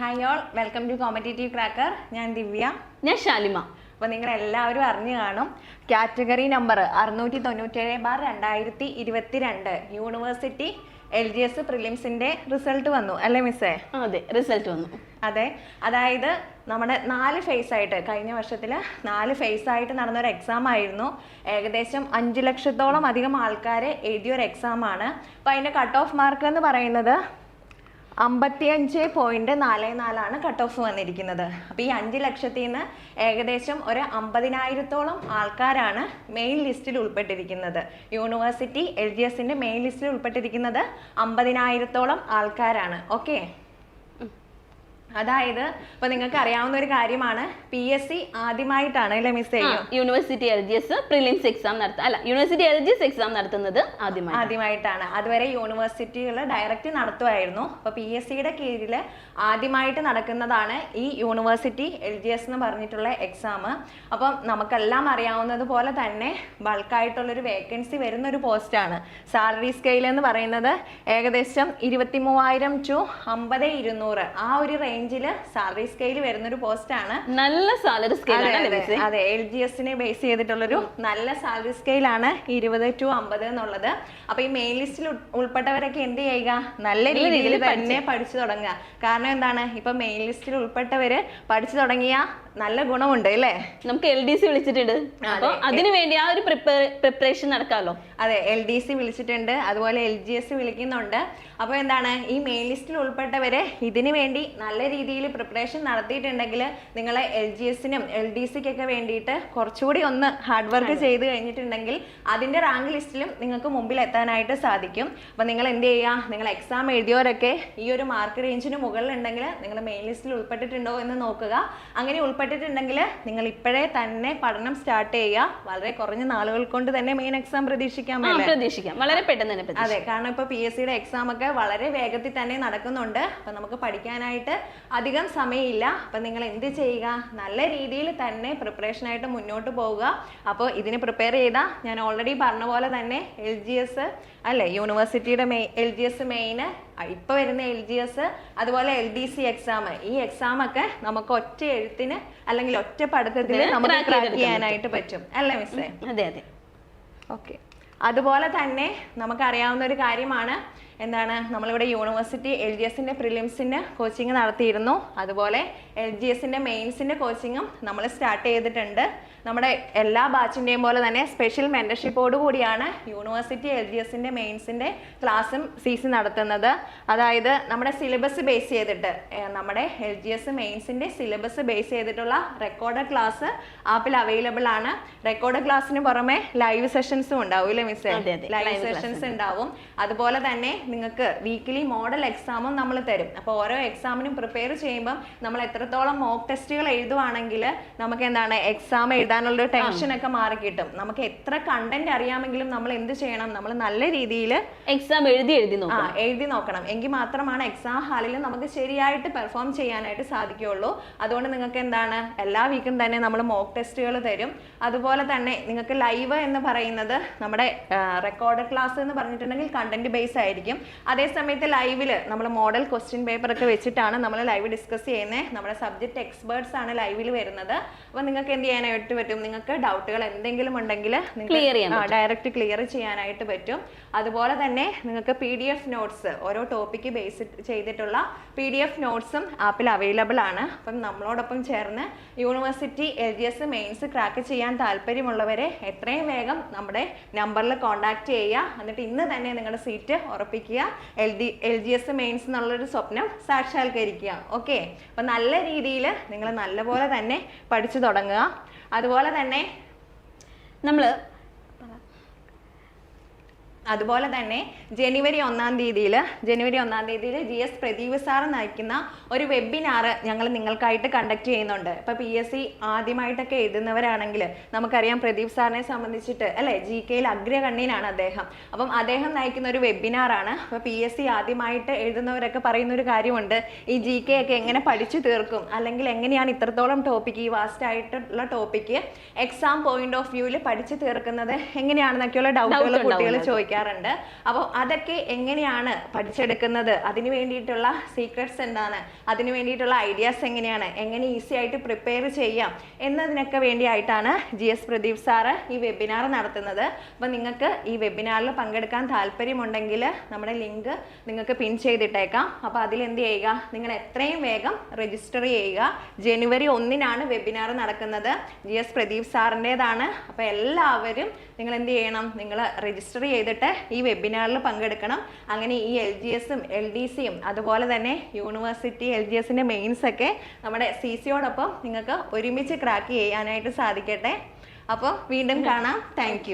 Morning all welcome to competitive cracker ഞാൻ ദിവ്യ. ഞാൻ ഷാലിമ അപ്പോൾ നിങ്ങൾ എല്ലാവരും അറിഞ്ഞു കാണും കാറ്റഗറി നമ്പർ അറുന്നൂറ്റി തൊണ്ണൂറ്റേഴ് ബാർ രണ്ടായിരത്തി ഇരുപത്തി രണ്ട് യൂണിവേഴ്സിറ്റി എൽ ജി എസ് പ്രിലിംസിന്റെ റിസൾട്ട് വന്നു അല്ലേ മിസ്സേ അതെ റിസൾട്ട് വന്നു. അതെ അതായത് നമ്മുടെ നാല് ഫേസ് ആയിട്ട് കഴിഞ്ഞ വർഷത്തിൽ നാല് ഫേസ് ആയിട്ട് നടന്നൊരു എക്സാം ആയിരുന്നു. ഏകദേശം അഞ്ച് ലക്ഷത്തോളം അധികം ആൾക്കാർ എഴുതിയൊരു എക്സാം ആണ്. അപ്പോൾ അതിന്റെ കട്ട് ഓഫ് മാർക്ക് എന്ന് പറയുന്നത് അമ്പത്തിയഞ്ച് പോയിന്റ് നാല് നാലാണ് കട്ട് ഓഫ് വന്നിരിക്കുന്നത്. അപ്പോൾ ഈ അഞ്ച് ലക്ഷത്തിൽ നിന്ന് ഏകദേശം ഒരു അമ്പതിനായിരത്തോളം ആൾക്കാരാണ് മെയിൻ ലിസ്റ്റിൽ ഉൾപ്പെട്ടിരിക്കുന്നത്. യൂണിവേഴ്സിറ്റി എൽ ജി എസിന്റെ മെയിൻ ലിസ്റ്റിൽ ഉൾപ്പെട്ടിരിക്കുന്നത് അമ്പതിനായിരത്തോളം ആൾക്കാരാണ്. ഓക്കെ അതായത് ഇപ്പൊ നിങ്ങൾക്ക് അറിയാവുന്ന ഒരു കാര്യമാണ്. പി എസ് സി ആദ്യമായിട്ടാണ് അല്ലേ miss university L G S prelims exam നടത്ത അല്ല university L G S exam നടത്തുന്നത് ആദ്യമായി ആദ്യമായിട്ടാണ്. അതുവരെ യൂണിവേഴ്സിറ്റികൾ ഡയറക്റ്റ് നടത്തുമായിരുന്നു അപ്പൊ പി എസ് സിയുടെ കീഴിൽ ആദ്യമായിട്ട് നടക്കുന്നതാണ് ഈ യൂണിവേഴ്സിറ്റി എൽ ജി എസ് എന്ന് പറഞ്ഞിട്ടുള്ള എക്സാം അപ്പം നമുക്കെല്ലാം അറിയാവുന്നത് പോലെ തന്നെ ബൾക്കായിട്ടുള്ളൊരു വേക്കൻസി വരുന്ന ഒരു പോസ്റ്റാണ് സാലറി സ്കെയിൽ എന്ന് പറയുന്നത് ഏകദേശം ഇരുപത്തി മൂവായിരം ടു അമ്പത് ഇരുന്നൂറ് ആ ഒരു റേഞ്ചിൽ സാലറി സ്കെയിൽ വരുന്നൊരു ആണ്. നല്ല സാലറി സ്കെയിൽ അതെ, എൽ ജി എസിനെ ബേസ് ചെയ്തിട്ടുള്ളൊരു നല്ല സാലറി സ്കെയിലാണ് ഇരുപത് ടു അമ്പത് എന്നുള്ളത്. അപ്പൊ ഈ മെയിൻ ലിസ്റ്റിൽ ഉൾപ്പെട്ടവരൊക്കെ എന്ത് ചെയ്യുക? നല്ല രീതിയിൽ രീതിയിൽ തന്നെ പഠിച്ചു. തുടങ്ങുക. കാരണം എന്താണ്? ഇപ്പൊ മെയിൻ ലിസ്റ്റിൽ ഉൾപ്പെട്ടവര് പഠിച്ചു തുടങ്ങിയ നല്ല ഗുണമുണ്ട് അല്ലേ? നമുക്ക് എൽ ഡി സി വിളിച്ചിട്ടുണ്ട്. അപ്പോൾ അതിനു വേണ്ടി ആ ഒരു പ്രിപ്പറേഷൻ നടക്കാമല്ലോ അതെ എൽ ഡി സി വിളിച്ചിട്ടുണ്ട്. അതുപോലെ എൽ ജി എസ് വിളിക്കുന്നുണ്ട്. അപ്പോൾ എന്താണ്? ഈ മെയിൻ ലിസ്റ്റിൽ ഉൾപ്പെട്ടവരെ ഇതിനു വേണ്ടി നല്ല രീതിയിൽ പ്രിപ്പറേഷൻ നടത്തിയിട്ടുണ്ടെങ്കിൽ നിങ്ങളെ എൽ ജി എസിനും എൽ ഡി സിക്കൊക്കെ വേണ്ടിയിട്ട് കുറച്ചുകൂടി ഒന്ന് ഹാർഡ് വർക്ക് ചെയ്ത് കഴിഞ്ഞിട്ടുണ്ടെങ്കിൽ അതിന്റെ റാങ്ക് ലിസ്റ്റിലും നിങ്ങൾക്ക് മുമ്പിൽ എത്താനായിട്ട് സാധിക്കും. അപ്പോൾ നിങ്ങൾ എന്ത് ചെയ്യുക? നിങ്ങൾ എക്സാം എഴുതിയവരൊക്കെ ഈ ഒരു മാർക്ക് റേഞ്ചിന് മുകളിലുണ്ടെങ്കിൽ നിങ്ങൾ മെയിൻ ലിസ്റ്റിൽ ഉൾപ്പെട്ടിട്ടുണ്ടോ എന്ന് നോക്കുക. അങ്ങനെ ഉൾപ്പെട്ടിട്ടുണ്ടെങ്കിൽ നിങ്ങൾ ഇപ്പോഴേ തന്നെ പഠനം സ്റ്റാർട്ട് ചെയ്യുക. വളരെ കുറഞ്ഞ നാളുകൾ കൊണ്ട് തന്നെ മെയിൻ എക്സാം പ്രതീക്ഷിക്കാൻ പ്രതീക്ഷിക്കാം. വളരെ പെട്ടെന്ന് തന്നെ അതെ കാരണം ഇപ്പോൾ പി എസ് സിയുടെ എക്സാം ഒക്കെ വളരെ വേഗത്തിൽ തന്നെ നടക്കുന്നുണ്ട്. അപ്പം നമുക്ക് പഠിക്കാനായിട്ട് അധികം സമയമില്ല. അപ്പൊ നിങ്ങൾ എന്ത് ചെയ്യുക? നല്ല രീതിയിൽ തന്നെ പ്രിപ്പറേഷൻ ആയിട്ട് മുന്നോട്ട് പോവുക. അപ്പോൾ ഇതിന് പ്രിപ്പയർ ചെയ്ത ഞാൻ ഓൾറെഡി പറഞ്ഞ പോലെ തന്നെ എൽ ജി എസ് അല്ലേ? യൂണിവേഴ്സിറ്റിയുടെ മെയ് എൽ ജി എസ് മെയിന് ഇപ്പൊ വരുന്ന എൽ ജി എസ് അതുപോലെ എൽ ഡി സി എക്സാം ഈ എക്സാം ഒക്കെ നമുക്ക് ഒറ്റ എഴുത്തിന് അല്ലെങ്കിൽ ഒറ്റ പഠിത്തത്തിൽ നമുക്ക് ക്രാക്ക് ചെയ്യാനായിട്ട് പറ്റും. അല്ലേ മിസ്സേ? അതെ അതെ. ഓക്കെ അതുപോലെ തന്നെ നമുക്കറിയാവുന്ന ഒരു കാര്യമാണ്. എന്താണ് നമ്മളിവിടെ യൂണിവേഴ്സിറ്റി എൽ ജി എസിന്റെ പ്രിലിംസിന്റെ കോച്ചിങ് നടത്തിയിരുന്നു. അതുപോലെ എൽ ജി എസിന്റെ മെയിൻസിന്റെ കോച്ചിങ്ങും നമ്മൾ സ്റ്റാർട്ട് ചെയ്തിട്ടുണ്ട്. നമ്മുടെ എല്ലാ ബാച്ചിന്റെയും പോലെ തന്നെ സ്പെഷ്യൽ മെന്റർഷിപ്പോട് കൂടിയാണ് യൂണിവേഴ്സിറ്റി എൽ ജി എസിന്റെ മെയിൻസിന്റെ ക്ലാസ്സും സി സി നടത്തുന്നത്. അതായത് നമ്മുടെ സിലബസ് ബേസ് ചെയ്തിട്ട് നമ്മുടെ എൽ ജി എസ് മെയിൻസിന്റെ സിലബസ് ബേസ് ചെയ്തിട്ടുള്ള റെക്കോർഡ് ക്ലാസ് ആപ്പിൽ അവൈലബിൾ ആണ്. റെക്കോർഡ് ക്ലാസ്സിന് പുറമെ ലൈവ് സെഷൻസും ഉണ്ടാവും അല്ലേ അതെ. ലൈവ് സെഷൻസ് ഉണ്ടാവും. അതുപോലെ തന്നെ നിങ്ങൾക്ക് വീക്കിലി മോഡൽ എക്സാമും നമ്മൾ തരും. അപ്പോൾ ഓരോ എക്സാമിനും പ്രിപ്പയർ ചെയ്യുമ്പം നമ്മൾ എത്രത്തോളം മോക്ക് ടെസ്റ്റുകൾ എഴുതുവാണെങ്കിൽ നമുക്ക് എന്താണ് എക്സാം എഴുതാനുള്ള ടെൻഷൻ ഒക്കെ മാറി കിട്ടും. നമുക്ക് എത്ര കണ്ടന്റ് അറിയാമെങ്കിലും നമ്മൾ എന്ത് ചെയ്യണം? നമ്മൾ നല്ല രീതിയിൽ എക്സാം എഴുതി എഴുതി ആ എഴുതി നോക്കണം. എങ്കിൽ മാത്രമാണ് എക്സാം ഹാളിൽ നമുക്ക് ശരിയായിട്ട് പെർഫോം ചെയ്യാനായിട്ട് സാധിക്കുകയുള്ളൂ. അതുകൊണ്ട് നിങ്ങൾക്ക് എന്താണ്? എല്ലാ വീക്കും തന്നെ നമ്മൾ മോക്ക് ടെസ്റ്റുകൾ തരും. അതുപോലെ തന്നെ നിങ്ങൾക്ക് ലൈവ് എന്ന് പറയുന്നത് നമ്മുടെ റെക്കോർഡ് ക്ലാസ് എന്ന് പറഞ്ഞിട്ടുണ്ടെങ്കിൽ കണ്ടന്റ് ബേസ് ആയിരിക്കും. അതേസമയത്ത് ലൈവിൽ നമ്മൾ മോഡൽ ക്വസ്റ്റ്യൻ പേപ്പർ ഒക്കെ വെച്ചിട്ടാണ് നമ്മൾ ലൈവ് ഡിസ്കസ് ചെയ്യുന്നത് നമ്മുടെ സബ്ജക്ട് എക്സ്പേർട്സ് ആണ് ലൈവിൽ വരുന്നത്. അപ്പോൾ നിങ്ങൾക്ക് എന്ത് ചെയ്യാനായിട്ട് പറ്റും? നിങ്ങൾക്ക് ഡൗട്ടുകൾ എന്തെങ്കിലും ഉണ്ടെങ്കിൽ ഡയറക്റ്റ് ക്ലിയർ ചെയ്യാനായിട്ട് പറ്റും. അതുപോലെ തന്നെ നിങ്ങൾക്ക് പി ഡി എഫ് നോട്ട്സ് ഓരോ ടോപ്പിക്ക് ബേസ് ചെയ്തിട്ടുള്ള പി ഡി എഫ് നോട്ട്സും ആപ്പിൽ അവൈലബിൾ ആണ്. അപ്പം നമ്മളോടൊപ്പം ചേർന്ന് university L G S mains crack ചെയ്യാൻ താല്പര്യമുള്ളവരെ എത്രയും വേഗം നമ്മുടെ നമ്പറിൽ കോൺടാക്ട് ചെയ്യുക. എന്നിട്ട് ഇന്ന് തന്നെ നിങ്ങളുടെ സീറ്റ് ഉറപ്പിക്കുക. L D L G S mains എന്നുള്ളൊരു സ്വപ്നം സാക്ഷാത്കരിക്കുക. ഓക്കെ അപ്പം നല്ല രീതിയിൽ നിങ്ങൾ നല്ലപോലെ തന്നെ പഠിച്ചു തുടങ്ങുക. അതുപോലെ തന്നെ നമ്മൾ അതുപോലെ തന്നെ ജനുവരി ഒന്നാം തീയതിയിൽ ജനുവരി ഒന്നാം തീയതിയിൽ ജി എസ് പ്രദീപ് സാർ നയിക്കുന്ന ഒരു വെബിനാർ ഞങ്ങൾ നിങ്ങൾക്കായിട്ട് കണ്ടക്ട് ചെയ്യുന്നുണ്ട്. ഇപ്പോൾ പി എസ് സി ആദ്യമായിട്ടൊക്കെ എഴുതുന്നവരാണെങ്കിൽ നമുക്കറിയാം പ്രദീപ് സാറിനെ സംബന്ധിച്ചിട്ട് അല്ലേ ജി കെയിൽ അഗ്രകണ്ണിനാണ് അദ്ദേഹം. അപ്പം അദ്ദേഹം നയിക്കുന്ന ഒരു വെബിനാറാണ് അപ്പോൾ പി എസ് സി ആദ്യമായിട്ട് എഴുതുന്നവരൊക്കെ പറയുന്ന ഒരു കാര്യമുണ്ട്. ഈ ജി കെ ഒക്കെ എങ്ങനെ പഠിച്ചു തീർക്കും? അല്ലെങ്കിൽ എങ്ങനെയാണ് ഇത്രത്തോളം ടോപ്പിക്ക് ഈ വാസ്റ്റ് ആയിട്ടുള്ള ടോപ്പിക്ക് എക്സാം പോയിന്റ് ഓഫ് വ്യൂവിൽ പഠിച്ചു തീർക്കുന്നത്? എങ്ങനെയാണെന്നൊക്കെയുള്ള ഡൗട്ടുകൾ കുട്ടികൾ ഉണ്ടാവുന്നത്. ചോദിക്കാറുണ്ട് അപ്പോൾ അതൊക്കെ എങ്ങനെയാണ് പഠിച്ചെടുക്കുന്നത്? അതിന് വേണ്ടിയിട്ടുള്ള സീക്രട്സ് എന്താണ്? അതിന് വേണ്ടിയിട്ടുള്ള ഐഡിയാസ് എങ്ങനെയാണ്? എങ്ങനെ ഈസി ആയിട്ട് പ്രിപ്പയർ ചെയ്യാം? എന്നതിനൊക്കെ വേണ്ടിയായിട്ടാണ് ജി എസ് പ്രദീപ് സാറ് ഈ വെബിനാർ നടത്തുന്നത്. അപ്പോൾ നിങ്ങൾക്ക് ഈ വെബിനാറിൽ പങ്കെടുക്കാൻ താല്പര്യമുണ്ടെങ്കിൽ നമ്മുടെ ലിങ്ക് നിങ്ങൾക്ക് പിൻ ചെയ്തിട്ടേക്കാം. അപ്പോൾ അതിൽ എന്ത് ചെയ്യുക? നിങ്ങൾ എത്രയും വേഗം രജിസ്റ്റർ ചെയ്യുക. ജനുവരി ഒന്നിനാണ് വെബിനാർ നടക്കുന്നത്. ജി എസ് പ്രദീപ് സാറിന്റെതാണ് അപ്പോൾ എല്ലാവരും നിങ്ങൾ എന്ത് ചെയ്യണം? നിങ്ങൾ രജിസ്റ്റർ ചെയ്തിട്ട് ഈ വെബിനാറിൽ പങ്കെടുക്കണം. അങ്ങനെ ഈ എൽ ജി എസും എൽ ഡി സിയും അതുപോലെ തന്നെ യൂണിവേഴ്സിറ്റി എൽ ജി എസിന്റെ മെയിൻസൊക്കെ നമ്മുടെ സി സിയോടൊപ്പം നിങ്ങൾക്ക് ഒരുമിച്ച് ക്രാക്ക് ചെയ്യാനായിട്ട് സാധിക്കട്ടെ. അപ്പോൾ വീണ്ടും കാണാം. താങ്ക്